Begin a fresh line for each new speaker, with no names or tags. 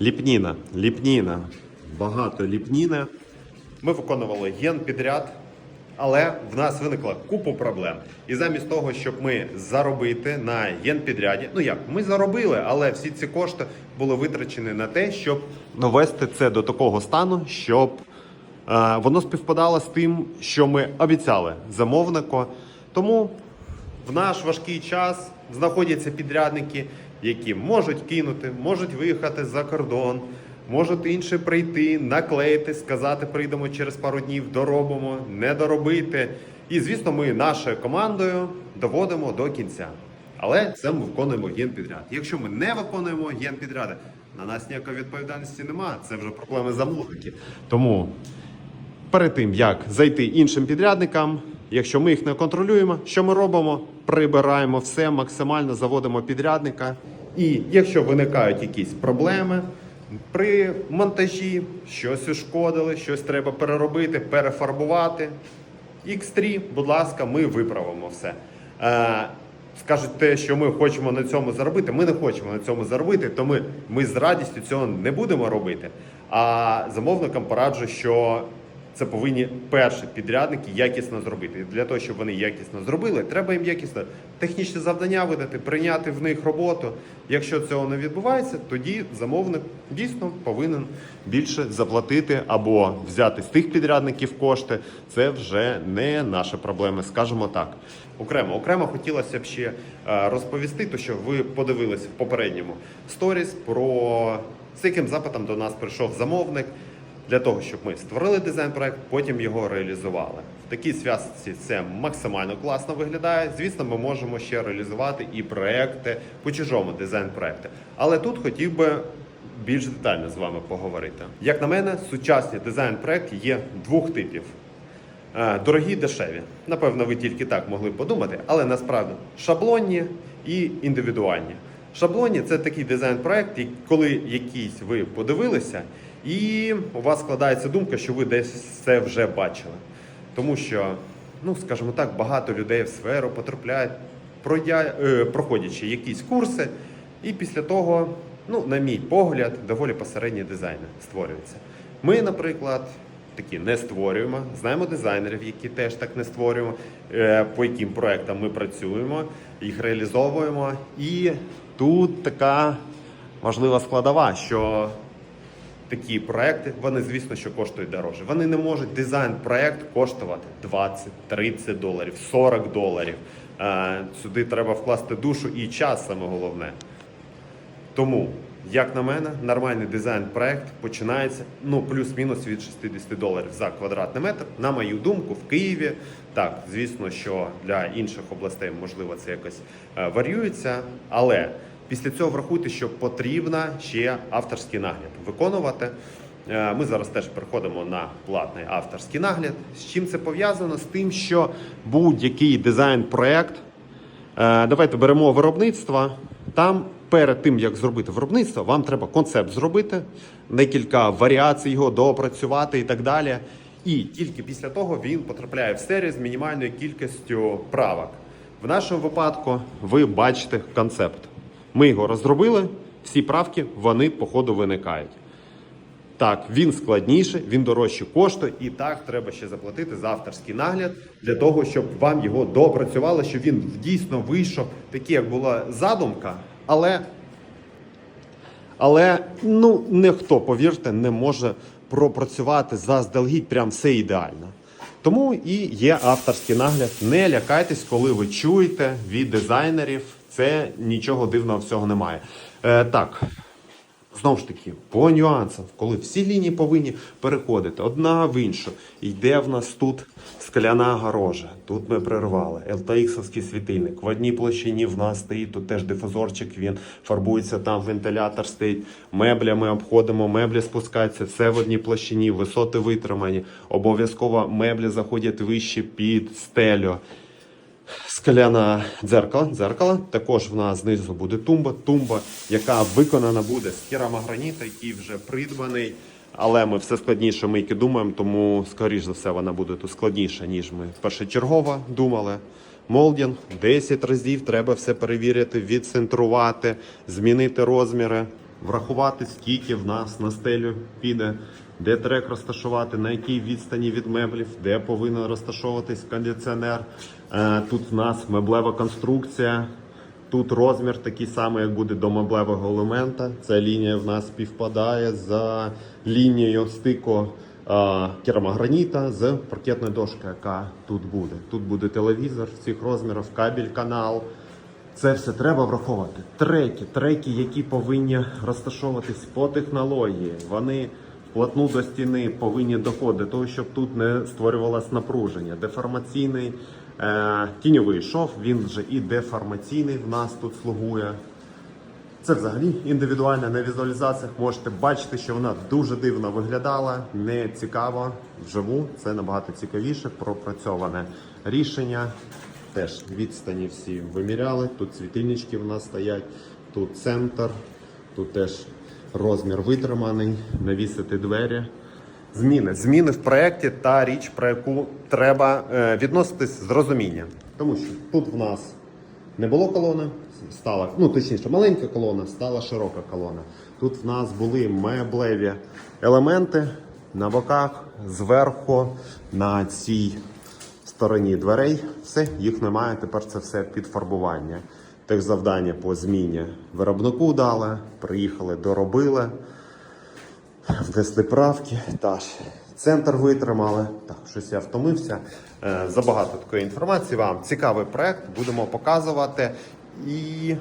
Ліпніна, ліпніна, багато ліпніни. Ми виконували ген підряд, але в нас виникла купа проблем. І замість того, щоб ми заробити на ген підряді, ну як, ми заробили, але всі ці кошти були витрачені на те, щоб довести це до такого стану, щоб е, воно співпадало з тим, що ми обіцяли замовнику. Тому в наш важкий час знаходяться підрядники, які можуть кинути, можуть виїхати за кордон, можуть інші прийти, наклеїти, сказати, прийдемо через пару днів, доробимо, не доробити. І звісно, ми нашою командою доводимо до кінця. Але це ми виконуємо генпідряд. Якщо ми не виконуємо генпідряди, на нас ніякої відповідальності немає. Це вже проблеми замовників. Тому перед тим як зайти іншим підрядникам, якщо ми їх не контролюємо, що ми робимо? Прибираємо все, максимально заводимо підрядника. І якщо виникають якісь проблеми при монтажі, щось ушкодили, щось треба переробити, перефарбувати. X3, будь ласка, ми виправимо все. Е, скажуть те, що ми хочемо на цьому заробити. Ми не хочемо на цьому заробити, то ми, ми з радістю цього не будемо робити. А замовникам пораджу, що це повинні перші підрядники якісно зробити. І для того, щоб вони якісно зробили, треба їм якісно технічне завдання видати, прийняти в них роботу. Якщо цього не відбувається, тоді замовник дійсно повинен більше заплатити або взяти з тих підрядників кошти. Це вже не наша проблема, скажімо так. Окремо, окремо хотілося б ще е, розповісти, то що ви подивилися в попередньому сторіс про з яким запитом до нас прийшов замовник для того, щоб ми створили дизайн-проект, потім його реалізували. В такій зв'язці це максимально класно виглядає. Звісно, ми можемо ще реалізувати і проекти по чужому дизайн-проекти. Але тут хотів би більш детально з вами поговорити. Як на мене, сучасні дизайн-проекти є двох типів. Е, Дорогі, дешеві. Напевно, ви тільки так могли б подумати, але насправді шаблонні і індивідуальні. Шаблонні це такий дизайн-проект, коли якийсь ви подивилися, і у вас складається думка, що ви десь це вже бачили. Тому що, ну скажімо так, багато людей в сферу потрапляють, е, проходячи якісь курси, і після того, ну, на мій погляд, доволі посередні дизайни створюються. Ми, наприклад, такі не створюємо. Знаємо дизайнерів, які теж так не створюємо, е, по яким проектам ми працюємо, їх реалізовуємо. І тут така важлива складова, що такі проекти, вони, звісно, що коштують дорожче. Вони не можуть дизайн-проект коштувати 20, 30 доларів, 40 доларів. Е, Сюди треба вкласти душу і час, саме головне. Тому, як на мене, нормальний дизайн-проект починається ну плюс-мінус від 60 доларів за квадратний метр. На мою думку, в Києві так, звісно, що для інших областей можливо це якось е, варіюється, але після цього врахуйте, що потрібно ще авторський нагляд виконувати. Е, Ми зараз теж переходимо на платний авторський нагляд. З чим це пов'язано? З тим, що будь-який дизайн-проект Е, Давайте беремо виробництво. Там перед тим як зробити виробництво, вам треба концепт зробити, декілька варіацій його доопрацювати і так далі. І тільки після того він потрапляє в серію з мінімальною кількістю правок. В нашому випадку ви бачите концепт. Ми його розробили, всі правки вони по ходу виникають. Так, він складніше, він дорожче коштує, і так треба ще заплатити за авторський нагляд для того, щоб вам його доопрацювали, щоб він дійсно вийшов такий, як була задумка, але, але ну ніхто, повірте, не може пропрацювати заздалегідь прям все ідеально. Тому і є авторський нагляд. Не лякайтесь, коли ви чуєте від дизайнерів. Це нічого дивного в цього немає. Е, так, Знову ж таки, по нюансам, коли всі лінії повинні переходити одна в іншу. Йде в нас тут скляна огорожа. Тут ми прервали. LTX-овський світильник. В одній площині в нас стоїть тут теж дифузорчик, він фарбується, там вентилятор стоїть. Мебля ми обходимо, меблі спускаються. Все в одній площині, висоти витримані. Обов'язково меблі заходять вище під стелю. Скляна дзеркало. дзеркало. Також в нас знизу буде тумба. Тумба, яка виконана буде з керамограніта, який вже придбаний. Але ми все складніше мийки думаємо, тому, скоріш за все, вона буде тут складніша, ніж ми першочергово думали. Молдінг 10 разів треба все перевірити, відцентрувати, змінити розміри. Врахувати, скільки в нас на стелю піде, де трек розташувати, на якій відстані від меблів, де повинен розташовуватись кондиціонер. Е, Тут в нас меблева конструкція. Тут розмір такий самий, як буде до меблевого елемента. Ця лінія в нас співпадає за лінією стику е, керамограніта з паркетною дошкою, яка тут буде. Тут буде телевізор всіх розмірів, кабель, канал. Це все треба враховувати. Треки, треки, які повинні розташовуватись по технології. Вони вплотну до стіни повинні доходити, того, щоб тут не створювалось напруження. Деформаційний е, тіньовий шов, він вже і деформаційний в нас тут слугує. Це взагалі індивідуальна на візуалізаціях. Можете бачити, що вона дуже дивно виглядала, не цікаво вживу. Це набагато цікавіше, пропрацьоване рішення. Теж відстані всі виміряли. Тут світильнички в нас стоять, тут центр, тут теж розмір витриманий, навісити двері. Зміни. Зміни в проєкті та річ, про яку треба е, відноситись з розумінням. Тому що тут в нас не було колони, стала, ну точніше, маленька колона, стала широка колона. Тут в нас були меблеві елементи на боках, зверху, на цій стороні дверей. Все, їх немає. Тепер це все підфарбування. Техзавдання по зміні виробнику дали, приїхали, доробили, внесли правки. Так, центр витримали. Так, щось я втомився. Е, Забагато такої інформації вам. Цікавий проект, будемо показувати. І